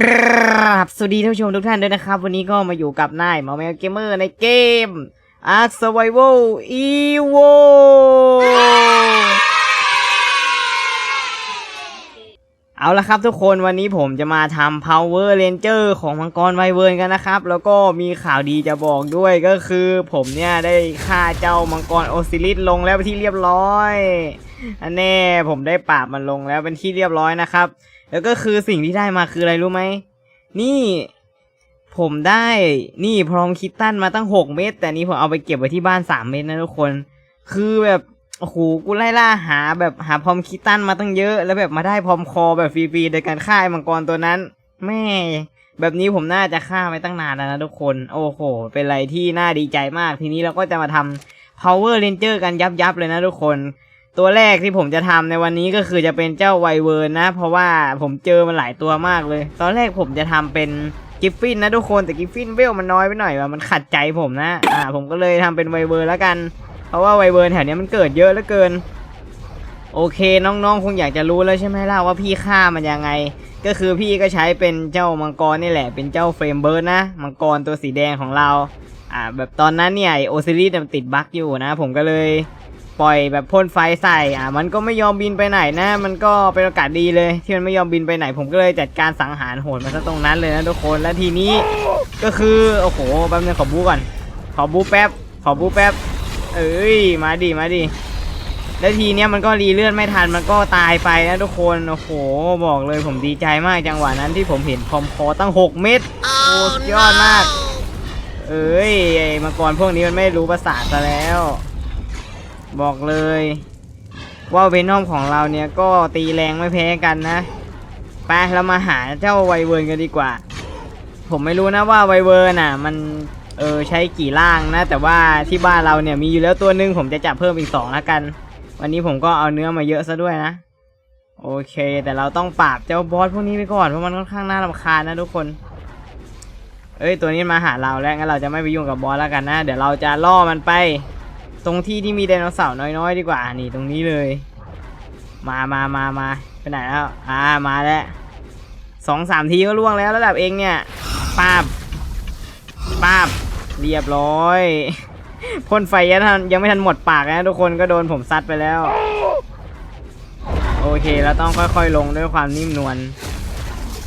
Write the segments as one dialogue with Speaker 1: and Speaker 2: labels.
Speaker 1: กราบสวัสดีท่านผู้ชมทุกท่านด้วยนะครับ วันนี้ก็มาอยู่กับนายหมอแมวเกมเมอร์ในเกม Ark Survival Evo เอาละครับทุกคนวันนี้ผมจะมาทำ Power Ranger ของมังกรไวเวิร์นกันนะครับ แล้วก็มีข่าวดีจะบอกด้วยก็คือผมเนี่ยได้ฆ่าเจ้ามังกรโอซิลิสลงแล้วเป็นที่เรียบร้อยอันแน่ผมได้ปราบมันลงแล้วเป็นที่เรียบร้อยนะครับ แล้วก็คือสิ่งที่ได้มาคืออะไรรู้ไหม นี่ผมได้นี่พรอมคิตตันมาตั้งหกเม็ดแต่นี้ผมเอาไปเก็บไว้ที่บ้านสามเม็ดนะทุกคน คือแบบโอ้โหกูไล่ล่าหาแบบหาพรอมคิตตันมาตั้งเยอะ แล้วแบบมาได้พรอมคอแบบฟรีๆโดยการฆ่ามังกรตัวนั้น แม่แบบนี้ผมน่าจะฆ่าไปตั้งนานแล้วนะทุกคน โอ้โห เป็นอะไรที่น่าดีใจมาก ทีนี้เราก็จะมาทำ Power Ranger กันยับๆเลยนะทุกคน ตัวแรกที่ผมจะทำในวันนี้ก็คือจะเป็นเจ้าไวเวิร์นนะ เพราะว่าผมเจอมันหลายตัวมากเลย ตอนแรกผมจะทำเป็นกิฟฟินนะทุกคนแต่กิฟฟินเวลมันน้อยไปหน่อยว่ะมันขัดใจผมนะอ่าผมก็เลยทำเป็นไวเวิร์นแล้วกัน เพราะว่าไวเวิร์นแถวนี้มันเกิดเยอะเหลือเกิน โอเคน้องๆคงอยากจะรู้แล้วใช่ไหมล่ะว่าพี่ฆ่ามันยังไง ก็คือพี่ก็ใช้เป็นเจ้ามังกรนี่แหละ เป็นเจ้าเฟรมเบิร์ดนะมังกรตัวสีแดงของเราอ่าแบบตอนนั้นเนี่ยโอซิลิสมันติดบั๊กอยู่นะ ผมก็เลย ปล่อยแบบพ่นไฟใส่อะมันก็ไม่ยอมบินไปไหนนะ มันก็เป็นโอกาสดีเลยที่มันไม่ยอมบินไปไหน ผมก็เลยจัดการสังหารโหดมันซะตรงนั้นเลยนะทุกคนแล้วทีนี้ก็คือโอ้โหแป๊บนึงขอบูก่อนขอบูแป๊บขอบูแป๊บ เอ้ยมาดิมาดิแล้วทีเนี้ยมันก็รีเลื่อนไม่ทันมันก็ตายไปนะทุกคนโอ้โหบอกเลยผมดีใจมากจังหวะนั้นที่ผมเห็นพอมคอตั้ง 6 เม็ดโอ้ยอดมาก เอ้ยไอ้มังกรพวกนี้มันไม่รู้ภาษาซะแล้ว บอกเลย ว่าเวนอมของเราเนี่ยก็ตีแรงไม่แพ้กันนะไปเรามาหาเจ้าไวเวิร์นกันดีกว่า ผมไม่รู้นะว่าไวเวิร์นอะ มันเออใช้กี่ล่างนะ แต่ว่าที่บ้านเราเนี่ยมีอยู่แล้วตัวหนึงผมจะจับเพิ่มอีกสองแล้วกัน วันนี้ผมก็เอาเนื้อมาเยอะซะด้วยนะ โอเค แต่เราต้องปราบเจ้าบอสพวกนี้ไปก่อนเพราะมันค่อนข้างน่ารำคาญนะทุกคน เอ้ยตัวนี้มาหาเราแล้วงั้นเราจะไม่ไปยุ่งกับบอสแล้วกันนะ เดี๋ยวเราจะล่อมันไป ตรงที่ที่มีไดโนเสาร์น้อยๆ ดีกว่า นี่ตรงนี้เลย มามามามาไปไหนแล้ว อ่า มาแล้วสองสามทีก็ล่วงแล้วระดับเองเนี่ยป้าบป้าบเรียบร้อยพ่นไฟยังทันยังไม่ทันหมดปากนะทุกคนก็โดนผมซัดไปแล้ว โอเคเราต้องค่อยๆลงด้วยความนิ่มนวล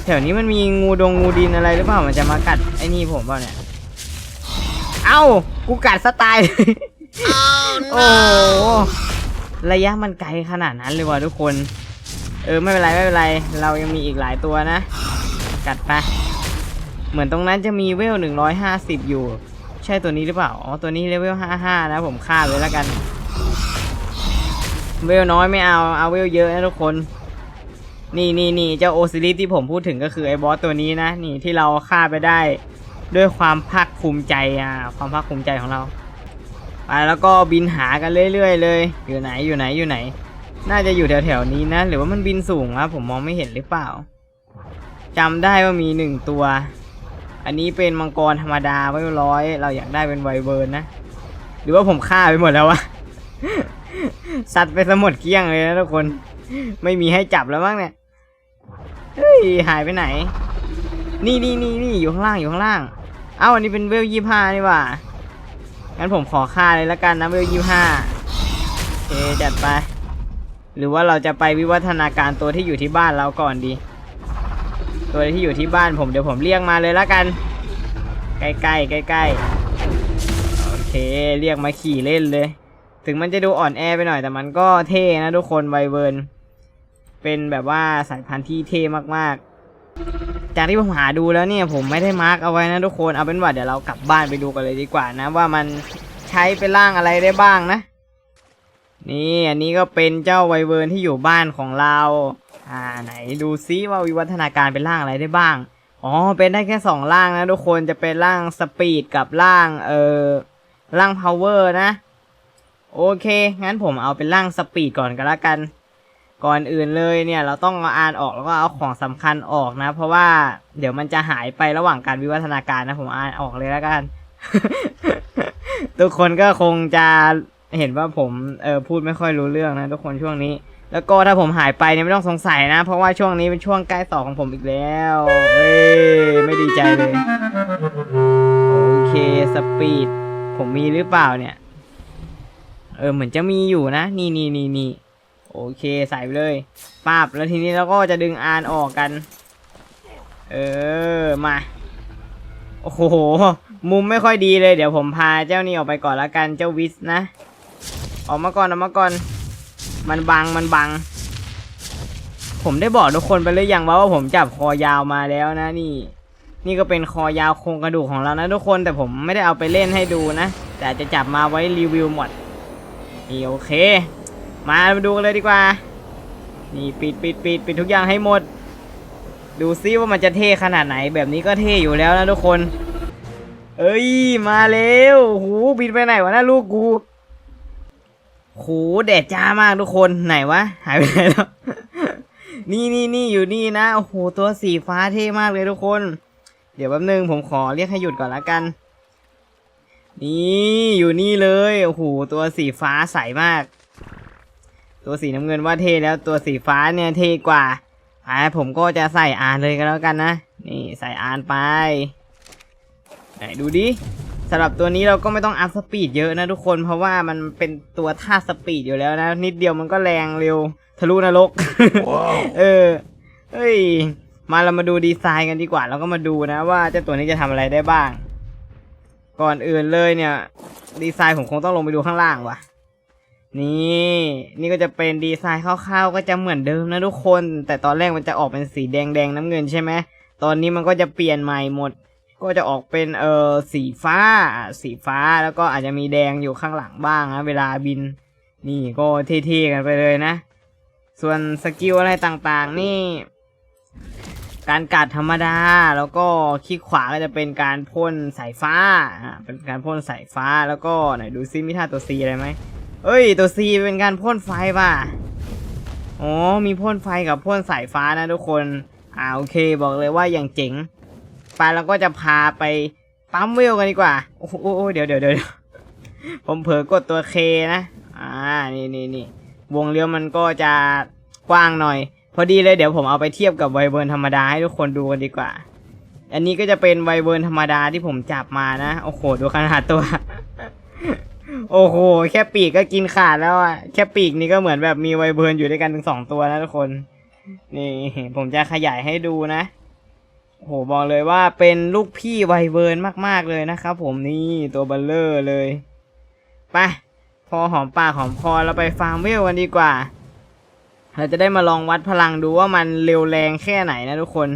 Speaker 1: แถวนี้มันมีงูดงงูดินอะไรหรือเปล่ามันจะมากัดไอ้นี่ผมเปล่าเนี่ย เอ้า กูกัดสไตล์ โอ้ระยะมันไกลขนาดนั้นเลยว่ะทุกคน เออไม่เป็นไรไม่เป็นไร เรายังมีอีกหลายตัวนะ กัดไป เหมือนตรงนั้นจะมีเวลหนึ่งร้อยห้าสิบอยู่ ใช่ตัวนี้หรือเปล่า อ๋อตัวนี้เลเวลห้าห้านะผมฆ่าเลยแล้วกัน เวลน้อยไม่เอา เอาเวลเยอะนะทุกคน นี่นี่นี่เจ้าโอซิลิสที่ผมพูดถึงก็คือไอ้บอสตัวนี้นะ นี่ที่เราฆ่าไปได้ ด้วยความภาคภูมิใจอะ ความภาคภูมิใจของเรา ไปแล้วก็บินหากันเรื่อยๆเลย อยู่ไหนอยู่ไหนอยู่ไหน น่าจะอยู่แถวๆนี้นะ หรือว่ามันบินสูงวะผมมองไม่เห็นหรือเปล่าจำได้ว่ามีหนึ่งตัว อันนี้เป็นมังกรธรรมดาไว้ร้อย เราอยากได้เป็นไวเบิร์นนะ หรือว่าผมฆ่าไปหมดแล้ววะสัตว์ไปสมดเกี้ยงเลยนะทุกคน ไม่มีให้จับแล้วมั้งเนี่ย เฮ้ยหายไปไหน นี่นี่นี่นี่อยู่ข้างล่างอยู่ข้างล่าง เอ้าอันนี้เป็นเวลยี่ห้านี่ว่า งั้นผมขอค่าเลยละกันนะเวลยี่ห้าโอเคจัดไป หรือว่าเราจะไปวิวัฒนาการตัวที่อยู่ที่บ้านเราก่อนดี ตัวที่อยู่ที่บ้านผมเดี๋ยวผมเรียกมาเลยละกัน ใกล้ๆใกล้ๆโอเคเรียกมาขี่เล่นเลย ถึงมันจะดูอ่อนแอไปหน่อยแต่มันก็เท่นะทุกคนไวเวิร์นเป็นแบบว่าสายพันธุ์ที่เท่มากๆ จากที่ผมหาดูแล้วเนี่ยผมไม่ได้มาร์กเอาไว้นะทุกคนเอาเป็นว่าเดี๋ยวเรากลับบ้านไปดูกันเลยดีกว่านะ ว่ามันใช้เป็นร่างอะไรได้บ้างนะ นี่อันนี้ก็เป็นเจ้าไวเวิร์นที่อยู่บ้านของเรา อ่าไหนดูซิว่าวิวัฒนาการเป็นร่างอะไรได้บ้างอ๋อเป็นได้แค่สองร่างนะทุกคนจะเป็นร่างสปีดกับร่างเอ่อร่างพาวเวอร์นะ โอเค งั้นผมเอาเป็นร่างสปีดก่อนก็แล้วกัน ก่อนอื่นเลยเนี่ยเราต้องเอาอ่านออกแล้วก็เอาของสำคัญออกนะ เพราะว่าเดี๋ยวมันจะหายไประหว่างการวิวัฒนาการนะผมอ่านออกเลยแล้วกัน ทุกคนก็คงจะเห็นว่าผมเออพูดไม่ค่อยรู้เรื่องนะทุกคนช่วงนี้ แล้วก็ถ้าผมหายไปเนี่ยไม่ต้องสงสัยนะ เพราะว่าช่วงนี้เป็นช่วงใกล้ต่อของผมอีกแล้วเอ้ยไม่ดีใจเลย โอเคสปีดผมมีหรือเปล่าเนี่ย เออเหมือนจะมีอยู่นะ นี่นี่นี่นี่ โอเคใส่ไปเลยปาบแล้วทีนี้เราก็จะดึงอานออกกัน เออมาโอ้โหมุมไม่ค่อยดีเลยเดี๋ยวผมพาเจ้านี่ออกไปก่อนละกันเจ้าวิสนะ ออกมาก่อนออกมาก่อน มันบังมันบัง ผมได้บอกทุกคนไปหรือยังว่าว่าผมจับคอยาวมาแล้วนะนี่ นี่ก็เป็นคอยาวโครงกระดูกของเรานะทุกคนแต่ผมไม่ได้เอาไปเล่นให้ดูนะ แต่จะจับมาไว้รีวิวหมดนี่โอเค มาดูกันเลยดีกว่า นี่ปิดปิดปิดปิดทุกอย่างให้หมด ดูซิว่ามันจะเท่ขนาดไหน แบบนี้ก็เท่อยู่แล้วนะทุกคน เอ้ย มาแล้วหูบินไปไหนวะนะลูกกูโหแดดจ้ามากทุกคนไหนวะ หายไปไหนแล้ว นี่นี่นี่อยู่นี่นะ โอ้โห ตัวสีฟ้าเท่มากเลยทุกคน เดี๋ยวแป๊บนึงผมขอเรียกให้หยุดก่อนละกัน นี่อยู่นี่เลย โอ้โห ตัวสีฟ้าใสมาก ตัวสีน้ำเงินว่าเท่แล้วตัวสีฟ้าเนี่ยเท่กว่าอ่าผมก็จะใส่อ่านเลยก็แล้วกันนะ นี่ใส่อ่านไป ไหนดูดิสำหรับตัวนี้เราก็ไม่ต้องอัพสปีดเยอะนะทุกคน เพราะว่ามันเป็นตัวท่าสปีดอยู่แล้วนะ นิดเดียวมันก็แรงเร็ว ทะลุนรก เออ เฮ้ย มาเรามาดูดีไซน์กันดีกว่า แล้วก็มาดูนะว่าเจ้าตัวนี้จะทำอะไรได้บ้าง ก่อนอื่นเลยเนี่ย ดีไซน์ผมคงต้องลงไปดูข้างล่างว่ะ นี่นี่ก็จะเป็นดีไซน์คร่าวๆ ก็จะเหมือนเดิมนะทุกคน แต่ตอนแรกมันจะออกเป็นสีแดงๆน้ำเงินใช่ไหมตอนนี้มันก็จะเปลี่ยนใหม่หมด ก็จะออกเป็นเออสีฟ้า สีฟ้าแล้วก็อาจจะมีแดงอยู่ข้างหลังบ้างนะเวลาบิน นี่ก็เท่ๆกันไปเลยนะ ส่วนสกิลอะไรต่างๆ นี่ การกัดธรรมดาแล้วก็คลิกขวาก็จะเป็นการพ่นสายฟ้าอ่าเป็นการพ่นสายฟ้าแล้วก็ไหนดูซิมีท่าตัวซีอะไรไหม เอ้ย ตัวซีเป็นการพ่นไฟป่ะอ๋อมีพ่นไฟกับพ่นสายฟ้านะทุกคน อ่าโอเค บอกเลยว่าอย่างเจ๋งไปเราก็จะพาไปปั๊มเวลกันดีกว่า โอ้โหเดี๋ยวเดี๋ยวเดี๋ยวผมเผลอกดตัวเคนะ อ่า นี่นี่นี่วงเลี้ยวมันก็จะกว้างหน่อย พอดีเลยเดี๋ยวผมเอาไปเทียบกับไวเบิร์นธรรมดาให้ทุกคนดูกันดีกว่า อันนี้ก็จะเป็นไวเบิร์นธรรมดาที่ผมจับมานะ โอ้โห ดูขนาดตัว โอ้โห แค่ปีกก็กินขาดแล้วอะแค่ปีกนี่ก็เหมือนแบบมีไวเบิร์นอยู่ด้วยกันถึงสองตัวนะทุกคน นี่ผมจะขยายให้ดูนะ โอ้โหบอกเลยว่าเป็นลูกพี่ไวเบิร์นมากๆเลยนะครับผมนี่ตัวเบลเลอร์เลย ไป พอหอมปากหอมคอเราไปฟาร์มเวลกันดีกว่า เราจะได้มาลองวัดพลังดูว่ามันเร็วแรงแค่ไหนนะทุกคน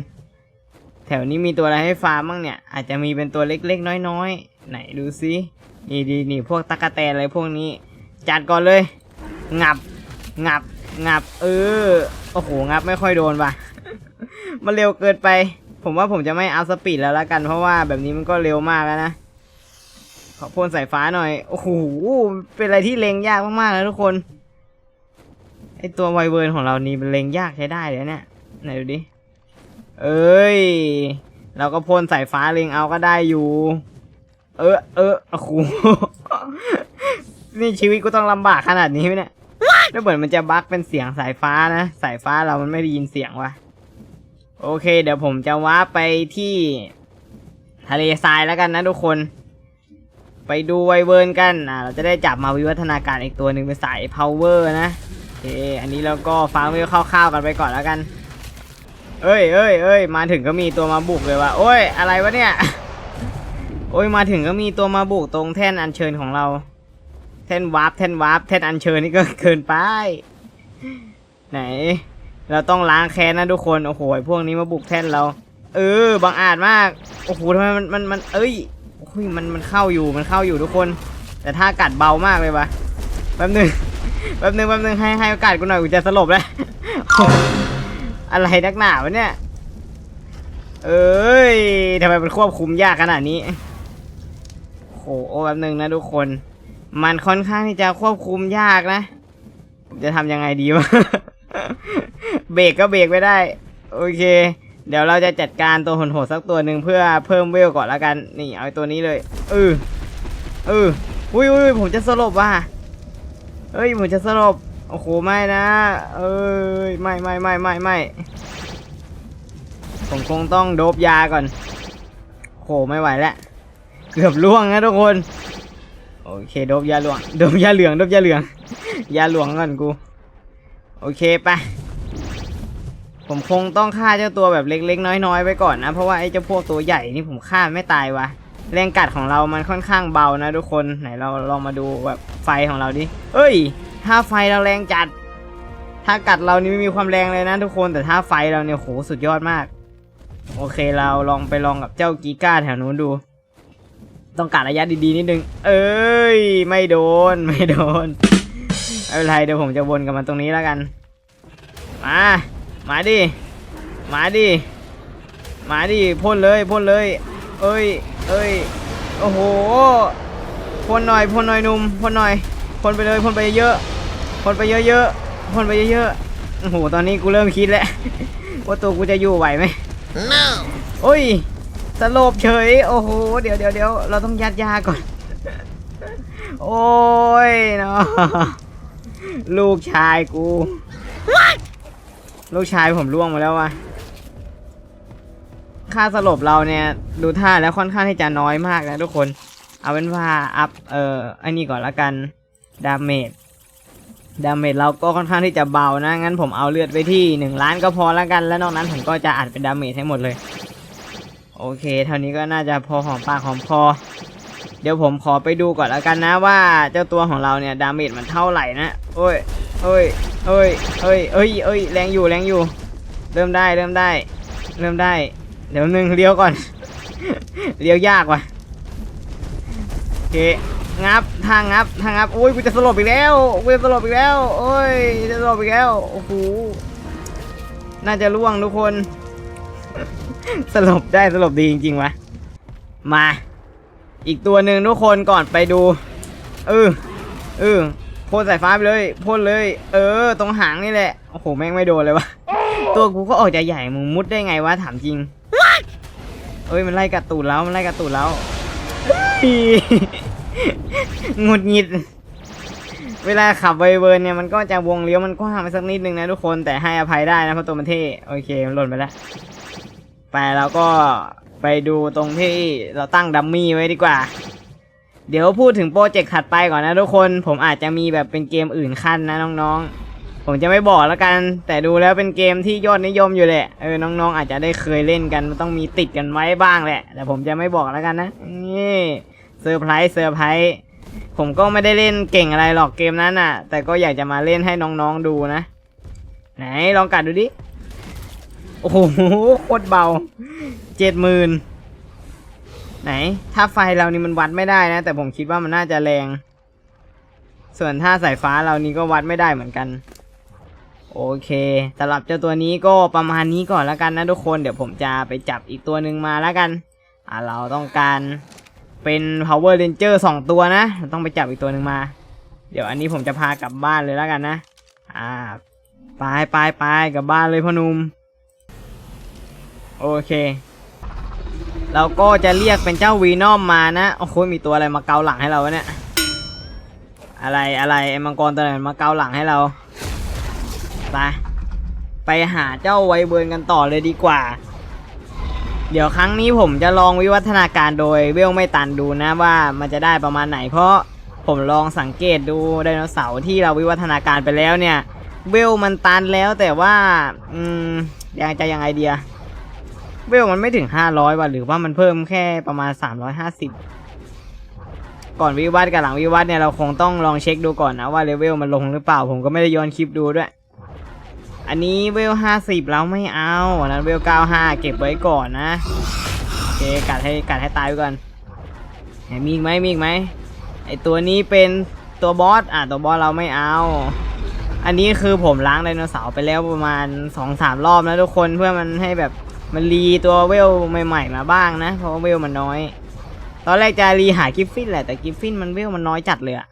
Speaker 1: แถวนี้มีตัวอะไรให้ฟาร์มบ้างเนี่ย อาจจะมีเป็นตัวเล็กๆ น้อยๆ ไหนดูซิ นี่ดีนี่พวกตะกะแตนอะไรพวกนี้ จัดก่อนเลย งับ งับ งับ เออ โอ้โห งับไม่ค่อยโดนว่ะ มันเร็วเกินไป ผมว่าผมจะไม่เอาสปีดแล้วละกัน เพราะว่าแบบนี้มันก็เร็วมากแล้วนะ ขอพ่นสายฟ้าหน่อย โอ้โห เป็นอะไรที่เล็งยากมากๆนะทุกคน ไอตัวไวเวิร์นของเรานี่มันเล็งยากใช้ได้เลยเนี่ย ไหนดูดิ เอ้ย เราก็พ่นสายฟ้าเล็งเอาก็ได้อยู่ เออ เออโอ้โหนี่ชีวิตกูต้องลำบากขนาดนี้ไหมเนี่ยแล้วเหมือนมันจะบั๊กเป็นเสียงสายฟ้านะ สายฟ้าเรามันไม่ได้ยินเสียงว่ะ โอเค เดี๋ยวผมจะว้าร์ปไปที่ ทะเลทรายแล้วกันนะทุกคน ไปดูไวเวิร์นกัน อ่า เราจะได้จับมาวิวัฒนาการอีกตัวหนึ่งเป็นสาย power นะโอเค อันนี้เราก็ฟาร์มเวลคร่าวๆกันไปก่อนแล้วกัน เอ้ยเอ้ยเอ้ยมาถึงก็มีตัวมาบุกเลยว่ะ โอ้ย อะไรวะเนี่ย โอ้ยมาถึงก็มีตัวมาบุกตรงแท่นอัญเชิญของเรา แท่นวาร์ปแท่นวาร์ปแท่นอัญเชิญนี่ก็เกินไปไหน เราต้องล้างแค้นนะทุกคนโอ้โหพวกนี้มาบุกแท่นเรา เออบังอาจมากโอ้โหทำไมมันมันมันเอ้ยโอ้ยมันมันเข้าอยู่มันเข้าอยู่ทุกคน แต่ถ้ากัดเบามากเลยวะแป๊บหนึงแป๊บหนึงแป๊บหนึงให้ให้โอกาสกูหน่อยกูจะสลบแล้วอะไรนักหนาวะเนี่ย เอ้ยทำไมมันควบคุมยากขนาดนี้ โหโอ้แป๊บหนึงนะทุกคน มันค่อนข้างที่จะควบคุมยากนะ จะทำยังไงดีวะ เบรกก็เบรกไม่ได้ โอเค เดี๋ยวเราจะจัดการตัวโหดๆสักตัวหนึ่งเพื่อเพิ่มเวลก่อนล้วกัน นี่เอาตัวนี้เลยเออเอออุ้ยอุ้ยผมจะสลบว่ะเอ้ยผมจะสลบโโอ้โหไม่นะเอ้ยไม่ไม่ไม่ไม่ไม่ผมคงต้องโดบยาก่อนโอ้โหไม่ไหวแล้ว เกือบล่วงนะทุกคน โอเคโดบยาหลวงโดบยาเหลืองโดบยาเหลือง ยาหลวงก่อนกู โอเคไป ผมคงต้องฆ่าเจ้าตัวแบบเล็ก ๆ น้อย ๆไว้ก่อนนะ เพราะว่าไอ้เจ้าพวกตัวใหญ่นี่ผมฆ่าไม่ตายวะแรงกัดของเรามันค่อนข้างเบานะทุกคน ไหนเราลองมาดูแบบไฟของเราดิ เอ้ย ถ้าไฟเราแรงจัด ถ้ากัดเรานี่ไม่มีความแรงเลยนะทุกคน แต่ถ้าไฟเราเนี่ยโหสุดยอดมาก โอเคเราลองไปลองกับเจ้ากีก้าแถวนู้นดู ต้องการระยะดีๆนิดนึง เอ้ย ไม่โดน ไม่โดนไม่เป็นไรเดี๋ยวผมจะวนกับมันตรงนี้แล้วกัน มา มาดิ มาดิ มาดิพ่นเลยพ่นเลย เอ้ย เอ้ย โอ้โหพ่นหน่อยพ่นหน่อยหนุ่มพ่นหน่อยพ่นไปเลยพ่นไปเยอะพ่นไปเยอะๆพ่นไปเยอะๆ โอ้โห ตอนนี้กูเริ่มคิดแล้วว่าตัวกูจะอยู่ไหวไหม
Speaker 2: No!
Speaker 1: โอ้ย สลบเฉย โอ้โห เดี๋ยวเดี๋ยวเดี๋ยวเราต้องยัดยาก่อน โอ้ยเนาะลูกชายกู ลูกชายผมล่วงมาแล้ววะค่าสลบเราเนี่ย ดูท่าแล้วค่อนข้างที่จะน้อยมากนะทุกคน เอาเป็นว่าอัพเอ่ออันนี้ก่อนละกันดาเมจดาเมจเราก็ค่อนข้างที่จะเบานะ งั้นผมเอาเลือดไปที่หนึ่งล้านก็พอละกัน แล้วนอกนั้นผมก็จะอัดเป็นดาเมจให้หมดเลย โอเค เท่านี้ก็น่าจะพอหอมปากหอมคอ เดี๋ยวผมขอไปดูก่อนละกันนะว่าเจ้าตัวของเราเนี่ยดาเมจมันเท่าไหร่นะโอ้ยเอ้ยเอ้ยเอ้ยเอ้ยเอ้ยแรงอยู่แรงอยู่ เริ่มได้เริ่มได้ เริ่มได้ เดี๋ยวนึงเลี้ยวก่อน เลี้ยวยากว่ะโอเคงับทางงับทางงับโอ้ยกูจะสลบอีกแล้วกูจะสลบอีกแล้ว โอ้ยจะสลบอีกแล้วโอ้โหน่าจะล่วงทุกคน สลบได้สลบดีจริงๆวะ มา อีกตัวหนึ่งทุกคนก่อนไปดู เออเออพ่นสายฟ้าไปเลยพ่นเลย เออ ตรงหางนี่แหละ โอ้โห แม่งไม่โดนเลยวะ ตัวกูก็ออกจะใหญ่มึงมุดได้ไงวะถามจริง เอ้ย มันไล่กัดตูดแล้ว มันไล่กัดตูดแล้วงุดหงิด เวลาขับเวเวิร์นเนี่ยมันก็จะวงเลี้ยวมันกว้างไปสักนิดนึงนะทุกคนแต่ให้อภัยได้นะเพราะตัวมันเท่ โอเค มันหล่นไปแล้ว ไปแล้วก็ไปดูตรงที่เราตั้งดัมมี่ไว้ดีกว่า เดี๋ยวพูดถึงโปรเจกต์ถัดไปก่อนนะทุกคน ผมอาจจะมีแบบเป็นเกมอื่นขั้นนะน้องๆ ผมจะไม่บอกแล้วกัน แต่ดูแล้วเป็นเกมที่ยอดนิยมอยู่แหละ เออ น้องๆ อาจจะได้เคยเล่นกันต้องมีติดกันไว้บ้างแหละ แต่ผมจะไม่บอกแล้วกันนะ นี่เซอร์ไพรส์เซอร์ไพรส์ ผมก็ไม่ได้เล่นเก่งอะไรหรอกเกมนั้นอะ แต่ก็อยากจะมาเล่นให้น้องๆดูนะ ไหนลองกัดดูดิ โอ้โหโคตรเบาเจ็ดหมื่นไหน ถ้าไฟเรานี่มันวัดไม่ได้นะ แต่ผมคิดว่ามันน่าจะแรง ส่วนถ้าสายฟ้าเรานี่ก็วัดไม่ได้เหมือนกัน โอเคสำหรับเจ้าตัวนี้ก็ประมาณนี้ก่อนแล้วกันนะทุกคนเดี๋ยวผมจะไปจับอีกตัวหนึ่งมาแล้วกัน อ่าเราต้องการเป็น power ranger สองตัวนะเราต้องไปจับอีกตัวหนึ่งมา เดี๋ยวอันนี้ผมจะพากลับบ้านเลยแล้วกันนะ อ่าไปไปไปกลับบ้านเลยพ่อนุ่ม โอเค เราก็จะเรียกเป็นเจ้าวีนอมมานะ โอ้โหมีตัวอะไรมาเกาหลังให้เราเนี่ย อะไรอะไรไอ้มังกรตัวไหนมาเกาหลังให้เรา ไป ไปหาเจ้าไวเบิร์นกันต่อเลยดีกว่า เดี๋ยวครั้งนี้ผมจะลองวิวัฒนาการโดยเวลไม่ตันดูนะว่ามันจะได้ประมาณไหน เพราะผมลองสังเกตดูไดโนเสาร์ที่เราวิวัฒนาการไปแล้วเนี่ยเวลมันตันแล้วแต่ว่า อืมยังจะยังไงเดีย เวลมันไม่ถึง500ว่ะหรือว่ามันเพิ่มแค่ประมาณ350ก่อนวิวัฒน์กับหลังวิวัฒน์เนี่ยเราคงต้องลองเช็คดูก่อนนะว่าเลเวลมันลงหรือเปล่าผมก็ไม่ได้ย้อนคลิปดูด้วย อันนี้เวล50แล้วไม่เอาอันนั้นเวล95เก็บไว้ก่อนนะโอเคกัดให้กัดให้ตายไว้ก่อนไหนมีอีกไหมมีอีกไหมไอตัวนี้เป็นตัวบอสอะตัวบอสเราไม่เอา อันนี้คือผมล้างไดโนเสาร์ไปแล้วประมาณ2-3รอบนะทุกคนเพื่อมันให้แบบ มันรีตัวเวลใหม่ๆมาบ้างนะ เพราะเวลมันน้อย ตอนแรกจะรีหากิฟฟินแหละแต่กิฟฟินมันเวลมันน้อยจัดเลยอะ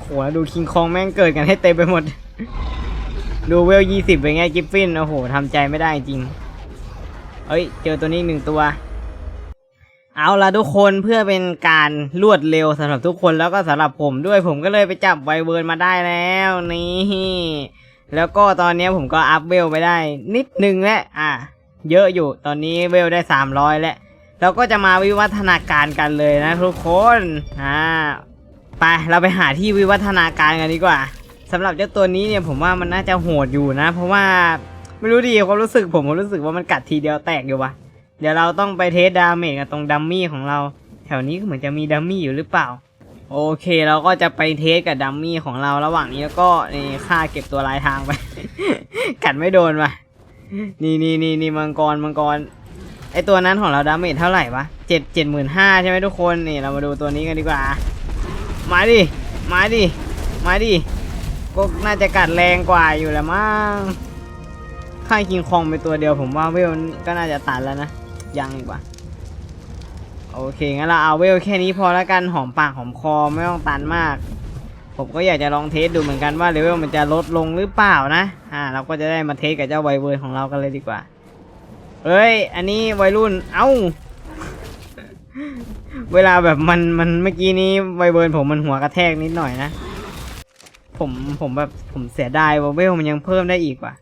Speaker 1: โหดูคิงคองแม่งเกิดกันให้เต็มไปหมด ดูเวลยี่สิบเป็นไงกิฟฟินโอ้โหทำใจไม่ได้จริง เอ้ย เจอตัวนี้หนึ่งตัว เอาละทุกคนเพื่อเป็นการรวดเร็วสำหรับทุกคนแล้วก็สำหรับผมด้วยผมก็เลยไปจับไวเวิร์นมาได้แล้วนี่แล้วก็ตอนนี้ผมก็อัพเวลไปได้ นิดนึงแล้วอะ เยอะอยู่ ตอนนี้เวลได้ 300 แล้ว เราก็จะมาวิวัฒนาการกันเลยนะทุกคน อ่า ไป เราไปหาที่วิวัฒนาการกันดีกว่าสำหรับเจ้าตัวนี้เนี่ยผมว่ามันน่าจะโหดอยู่นะ เพราะว่าไม่รู้ดีความรู้สึกผมผมรู้สึกว่ามันกัดทีเดียวแตกอยู่วะเดี๋ยวเราต้องไปเทสดาเมจกันตรงดัมมี่ของเรา แถวนี้ก็เหมือนจะมีดัมมี่อยู่หรือเปล่า โอเคเราก็จะไปเทสกับดัมมี่ของเราระหว่างนี้แล้วก็นี่ค่าเก็บตัวลายทางไป กัดไม่โดนวะ นี่นี่นี่นี่มังกรมังกรไอตัวนั้นของเราดาเมจเท่าไหร่วะเจ็ดเจ็ดหมื่นห้าใช่ไหมทุกคนนี่เรามาดูตัวนี้กันดีกว่า มาดิมาดิมาดิก็น่าจะกัดแรงกว่าอยู่แหละมั้งค่ายคิงคองไปตัวเดียวผมว่าเวลก็น่าจะตันแล้วนะยังอีกว่าโอเคงั้นเราเอาเวลแค่นี้พอแล้วกันหอมปากหอมคอไม่ต้องตันมาก ผมก็อยากจะลองเทสดูเหมือนกันว่าเลเวลมันจะลดลงหรือเปล่านะ อ่า เราก็จะได้มาเทสกับเจ้าไวเวิร์ของเรากันเลยดีกว่า เอ้ย อันนี้วัยรุ่น เอ้า เวลาแบบมันมันเมื่อกี้นี้ไวเบิร์ผมมันหัวกระแทกนิดหน่อยนะ ผมผมแบบผมเสียดายว่าเวลมันยังเพิ่มได้อีกว่ะ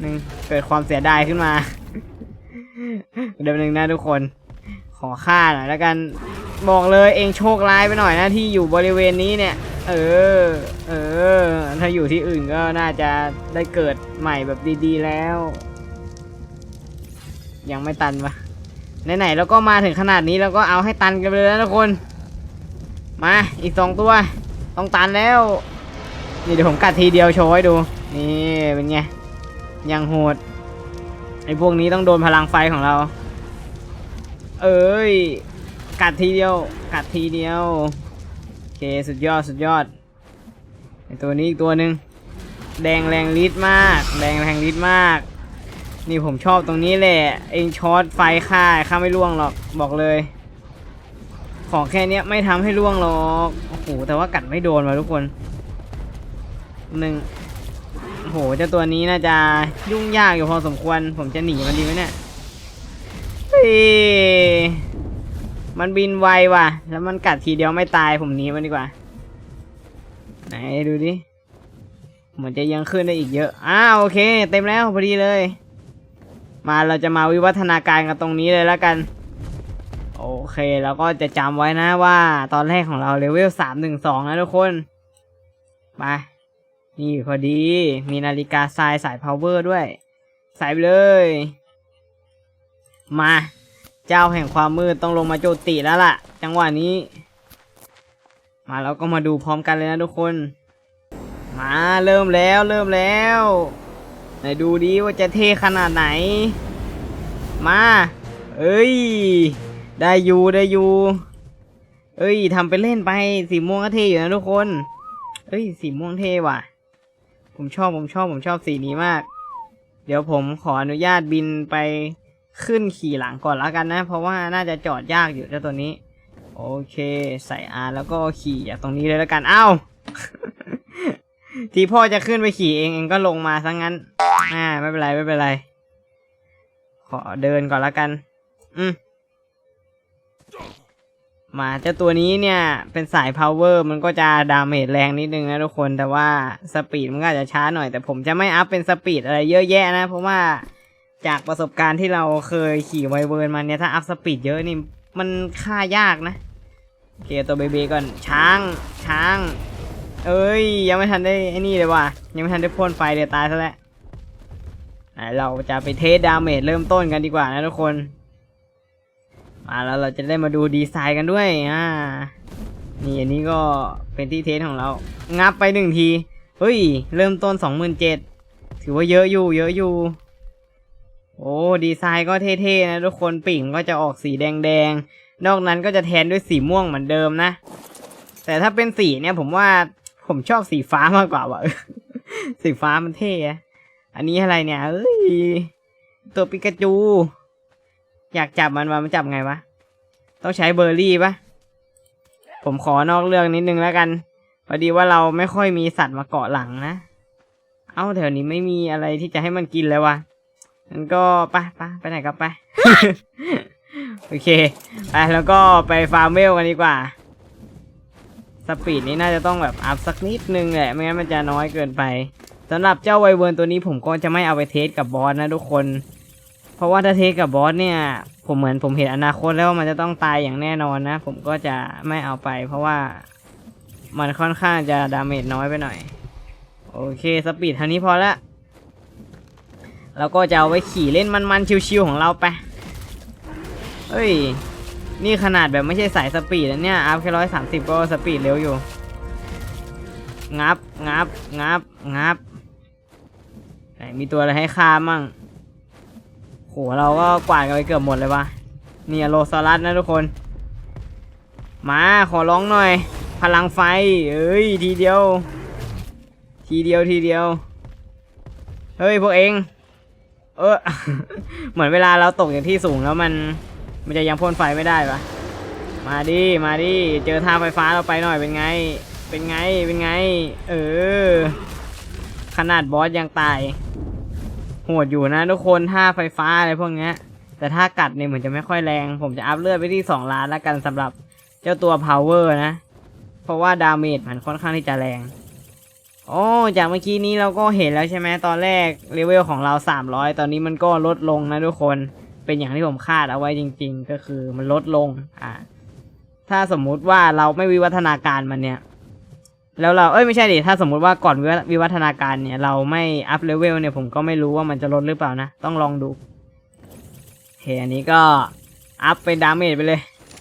Speaker 1: หนึ่งเกิดความเสียดายขึ้นมา เดี๋ยวหนึ่งนะทุกคน ขอค่าหน่อยแล้วกัน บอกเลยเองโชคร้ายไปหน่อยนะที่อยู่บริเวณนี้เนี่ย เออ เออ ถ้าอยู่ที่อื่นก็น่าจะได้เกิดใหม่แบบดีๆแล้ว ยังไม่ตันปะไหนๆแล้วก็มาถึงขนาดนี้แล้วก็เอาให้ตันกันไปเลยนะทุกคน มาอีกสองตัว ต้องตันแล้ว นี่เดี๋ยวผมกัดทีเดียวโชว์ให้ดู นี่เป็นไง ยังโหด ไอ้พวกนี้ต้องโดนพลังไฟของเรา เอ้ย กัดทีเดียว กัดทีเดียว สุดยอดสุดยอดไอตัวนี้อีกตัวหนึ่งแดงแรงฤทธิ์มาก แดงแรงฤทธิ์มาก นี่ผมชอบตรงนี้แหละ เองช็อตไฟค่าข้าไม่ล่วงหรอกบอกเลย ของแค่เนี้ยไม่ทำให้ล่วงหรอกโอ้โหแต่ว่ากัดไม่โดนว่ะทุกคนหนึ่งโอ้โหเจ้าตัวนี้น่าจะยุ่งยากอยู่พอสมควร ผมจะหนีมันดีไหมเนี่ยเฮ้ยมันบินไวว่ะ แล้วมันกัดทีเดียวไม่ตายผมหนีมันดีกว่า ไหนดูดิเหมือนจะยังขึ้นได้อีกเยอะ อ้าวโอเค เต็มแล้วพอดีเลย มาเราจะมาวิวัฒนาการกันตรงนี้เลยแล้วกัน โอเคแล้วก็จะจำไว้นะว่า ตอนแรกของเราเลเวลสามหนึ่งสองนะทุกคนไปนี่พอดี มีนาฬิกาทรายสายพาวเวอร์ด้วย ใส่ไปเลย มา เจ้าแห่งความมืดต้องลงมาโจมตีแล้วล่ะ จังหวะนี้ มาแล้วก็มาดูพร้อมกันเลยนะทุกคน มาเริ่มแล้วเริ่มแล้วไหนดูดิว่าจะเท่ขนาดไหน มา เอ้ย ได้อยู่ได้อยู่ เอ้ยทำไปเล่นไปสีม่วงก็เท่อยู่นะทุกคน เอ้ยสีม่วงเท่ว่ะ ผมชอบผมชอบผมชอบสีนี้มาก เดี๋ยวผมขออนุญาตบินไป ขึ้นขี่หลังก่อนแล้วกันนะ เพราะว่าน่าจะจอดยากอยู่เจ้าตัวนี้ โอเคใส่อาแล้วก็ขี่จากตรงนี้เลยแล้วกันเอ้าทีพ่อจะขึ้นไปขี่เองเองก็ลงมาซะงั้น อ่า ไม่เป็นไรไม่เป็นไร ขอเดินก่อนละกัน อืมมาเจ้าตัวนี้เนี่ยเป็นสาย power มันก็จะดาเมจแรงนิดนึงนะทุกคนแต่ว่าสปีดมันก็อาจจะช้าหน่อยแต่ผมจะไม่อัพเป็นสปีดอะไรเยอะแยะนะ เพราะว่า จากประสบการณ์ที่เราเคยขี่ไวเวิร์นมาเนี่ยถ้าอัพสปีดเยอะนี่มันฆ่ายากนะโอเคตัวเบบีก่อนช้างช้าง เอ้ย ยังไม่ทันได้ไอ้นี่เลยว่ะยังไม่ทันได้พ่นไฟเดี๋ยวตายซะแล้วเราจะไปเทสดาเมจเริ่มต้นกันดีกว่านะทุกคน มาแล้วเราจะได้มาดูดีไซน์กันด้วยอ่านี่อันนี้ก็เป็นที่เทสของเรา งับไปหนึ่งที เฮ้ย เริ่มต้นสองหมื่นเจ็ดถือว่าเยอะอยู่ เยอะอยู่ โอ้ดีไซน์ก็เท่ๆนะทุกคนปิ่งก็จะออกสีแดงๆ นอกนั้นก็จะแทนด้วยสีม่วงเหมือนเดิมนะ แต่ถ้าเป็นสีเนี่ยผมว่าผมชอบสีฟ้ามากกว่าว่ะสีฟ้ามันเท่อะอันนี้อะไรเนี่ยเอ้ยตัวปิกาจู อยากจับมันมามันจับไงวะ ต้องใช้เบอร์รี่ปะผมขอนอกเรื่องนิดนึงแล้วกันพอดีว่าเราไม่ค่อยมีสัตว์มาเกาะหลังนะ เอ้าแถวนี้ไม่มีอะไรที่จะให้มันกินเลยวะ งั้นก็ไปไปไปไหนก็ไป โอเค ไปแล้วก็ไปฟาร์มเวลกันดีกว่า สปีดนี้น่าจะต้องแบบอัพสักนิดนึงแหละ ไม่งั้นมันจะน้อยเกินไปสำหรับเจ้าไวเวิร์นตัวนี้ผมก็จะไม่เอาไปเทสกับบอสนะทุกคน เพราะว่าถ้าเทสกับบอสเนี่ย ผมเหมือนผมเห็นอนาคตแล้วว่ามันจะต้องตายอย่างแน่นอนนะ ผมก็จะไม่เอาไป เพราะว่ามันค่อนข้างจะดาเมจน้อยไปหน่อย โอเค สปีดเท่านี้พอละ แล้วก็จะเอาไว้ขี่เล่นมันๆชิวๆของเราไปเฮ้ย นี่ขนาดแบบไม่ใช่สายสปีดนะเนี่ยอัพแค่ร้อยสามสิบก็สปีดเร็วอยู่ งับ งับ งับ งับไหนมีตัวอะไรให้ฆ่ามั่งโหเราก็กวาดกันไปเกือบหมดเลยวะนี่โลซอรัสนะทุกคน มาขอร้องหน่อย พลังไฟ เอ้ย ทีเดียว ทีเดียวทีเดียว เฮ้ย พวกเอง เออ เหมือนเวลาเราตกจากที่สูงแล้วมัน มันจะยังพ่นไฟไม่ได้ปะมาดิ มาดิ เจอท่าไฟฟ้าเราไปหน่อยเป็นไง เป็นไง เป็นไง เออ ขนาดบอสยังตาย โหดอยู่นะทุกคนท่าไฟฟ้าอะไรพวกเนี้ย แต่ถ้ากัดเนี่ยเหมือนจะไม่ค่อยแรง ผมจะอัพเลือดไปที่ 2 ล้านแล้วกันสำหรับเจ้าตัว power นะ เพราะว่าดาเมจมันค่อนข้างที่จะแรง โอ้จากเมื่อกี้นี้เราก็เห็นแล้วใช่ไหมตอนแรกเลเวลของเรา 300 ตอนนี้มันก็ลดลงนะทุกคนเป็นอย่างที่ผมคาดเอาไว้จริง ๆ ก็คือมันลดลงอ่าถ้าสมมุติว่าเราไม่วิวัฒนาการมันเนี่ย แล้วเราเอ้ยไม่ใช่ดิถ้าสมมุติว่าก่อนวิวัฒนาการเนี่ย เราไม่อัพเลเวลเนี่ยผมก็ไม่รู้ว่ามันจะลดหรือเปล่านะ ต้องลองดูโอเคอันนี้ก็อัพเป็นดาเมจไปเลย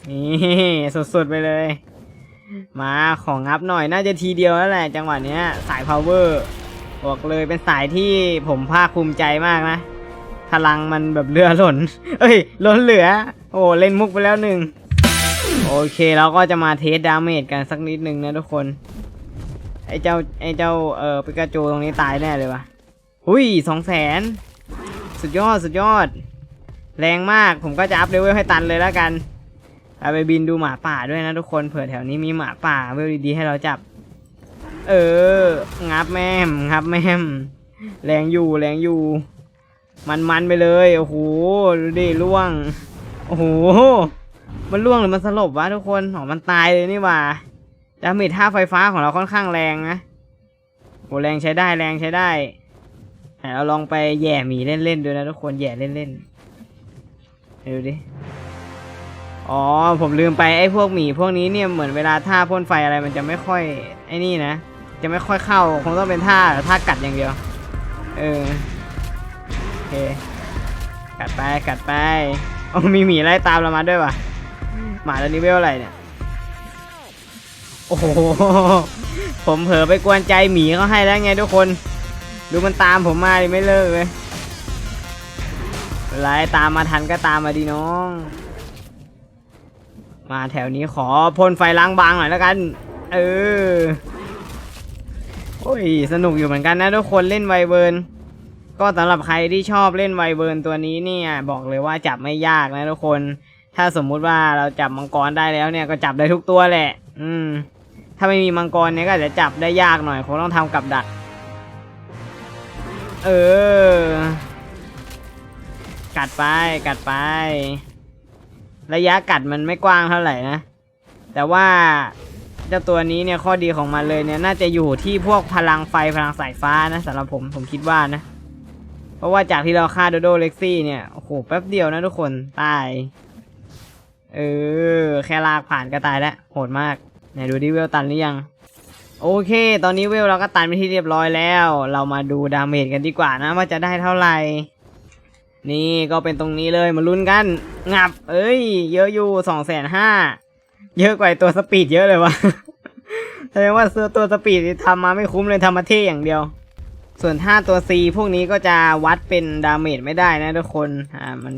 Speaker 1: นี่สุดๆไปเลย มาของอัพหน่อยน่าจะทีเดียวแล้วแหละจังหวะเนี้ยสาย power บอกเลยเป็นสายที่ผมภาคภูมิใจมากนะ พลังมันแบบเรือหล่น เอ้ยล้นเหลือ โอ้เล่นมุกไปแล้วหนึ่งโอเคเราก็จะมาเทสดาเมจกันสักนิดหนึ่งนะทุกคน ไอเจ้าไอเจ้าเออปิกาจูตรงนี้ตายแน่เลยวะหุยสองแสนสุดยอดสุดยอด แรงมากผมก็จะอัพเลเวลให้ตันเลยแล้วกัน เอาไปบินดูหมาป่าด้วยนะทุกคนเผื่อแถวนี้มีหมาป่าเวลดีๆให้เราจับ เออ งับแม่มงับแม่มแรงอยู่แรงอยู่ มันมันไปเลยโอ้โหดูดิล่วงโอ้โหมันล่วงหรือมันสลบวะทุกคนอ๋อมันตายเลยนี่ว่าดาเมจท่าไฟฟ้าของเราค่อนข้างแรงนะโหแรงใช้ได้แรงใช้ได้ไหนเราลองไปแย่หมีเล่นๆดูนะทุกคนแย่เล่นๆดูดิ อ๋อ ผมลืมไปไอ้พวกหมีพวกนี้เนี่ยเหมือนเวลาท่าพ่นไฟอะไรมันจะไม่ค่อยไอ้นี่นะ จะไม่ค่อยเข้าคงต้องเป็นท่าท่ากัดอย่างเดียว เออโอเค กัดไปกัดไปโอ้มีหมีไล่ตามเรามาด้วยว่ะ หมาตัวนี้เวลอะไรเนี่ย โอ้โห ผมเผลอไปกวนใจหมีเขาให้แล้วไงทุกคน ดูมันตามผมมาดิไม่เลิกเลยไล่ตามมาทันก็ตามมาดีน้อง มาแถวนี้ขอพ่นไฟล้างบางหน่อยแล้วกัน เออ โอ้ย สนุกอยู่เหมือนกันนะทุกคนเล่นไวเบิร์น ก็สำหรับใครที่ชอบเล่นไวเบิร์นตัวนี้เนี่ย บอกเลยว่าจับไม่ยากนะทุกคน ถ้าสมมุติว่าเราจับมังกรได้แล้วเนี่ยก็จับได้ทุกตัวแหละ อืม ถ้าไม่มีมังกรเนี่ยก็จจะจับได้ยากหน่อยคงต้องทำกับดัก เออ กัดไป กัดไป ระยะกัดมันไม่กว้างเท่าไหร่นะ แต่ว่าเจ้าตัวนี้เนี่ยข้อดีของมันเลยเนี่ยน่าจะอยู่ที่พวกพลังไฟพลังสายฟ้านะสำหรับผมผมคิดว่านะ เพราะว่าจากที่เราฆ่าโดโดเล็กซี่เนี่ยโอ้โหแป๊บเดียวนะทุกคนตาย เออ แค่ลากผ่านก็ตายแล้วโหดมากไหนดูดิเวลตันหรือยัง โอเค ตอนนี้เวลเราก็ตันไปที่เรียบร้อยแล้ว เรามาดูดาเมจกันดีกว่านะว่าจะได้เท่าไหร่ นี่ก็เป็นตรงนี้เลยมาลุ้นกันงับ เอ้ย เยอะอยู่สองแสนห้าเยอะกว่าตัวสปีดเยอะเลยวะแสดงว่าเสื้อตัวสปีดนี่ทำมาไม่คุ้มเลยทำมาเท่อย่างเดียว ส่วนท่าตัว C พวกนี้ก็จะวัดเป็นดาเมจไม่ได้นะทุกคนอ่ามัน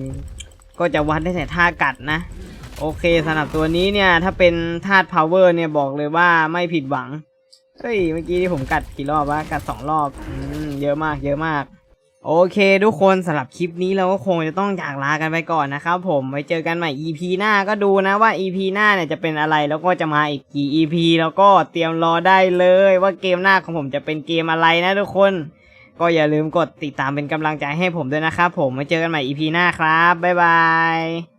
Speaker 1: ก็จะวัดได้แต่ท่ากัดนะโอเคสำหรับตัวนี้เนี่ย ถ้าเป็นธาตุ power เนี่ยบอกเลยว่าไม่ผิดหวัง เฮ้ย เมื่อกี้ที่ผมกัดกี่รอบวะกัดสองรอบ อืม เยอะมาก เยอะมาก โอเคทุกคนสำหรับคลิปนี้เราก็คงจะต้องจากลากันไปก่อนนะครับผมไว้เจอกันใหม่ EP หน้าก็ดูนะว่า EP หน้าเนี่ยจะเป็นอะไรแล้วก็จะมาอีกกี่ EP แล้วก็เตรียมรอได้เลยว่าเกมหน้าของผมจะเป็นเกมอะไรนะทุกคน ก็อย่าลืมกดติดตามเป็นกำลังใจให้ผมด้วยนะครับผมไว้เจอกันใหม่ EP หน้าครับบ๊ายบาย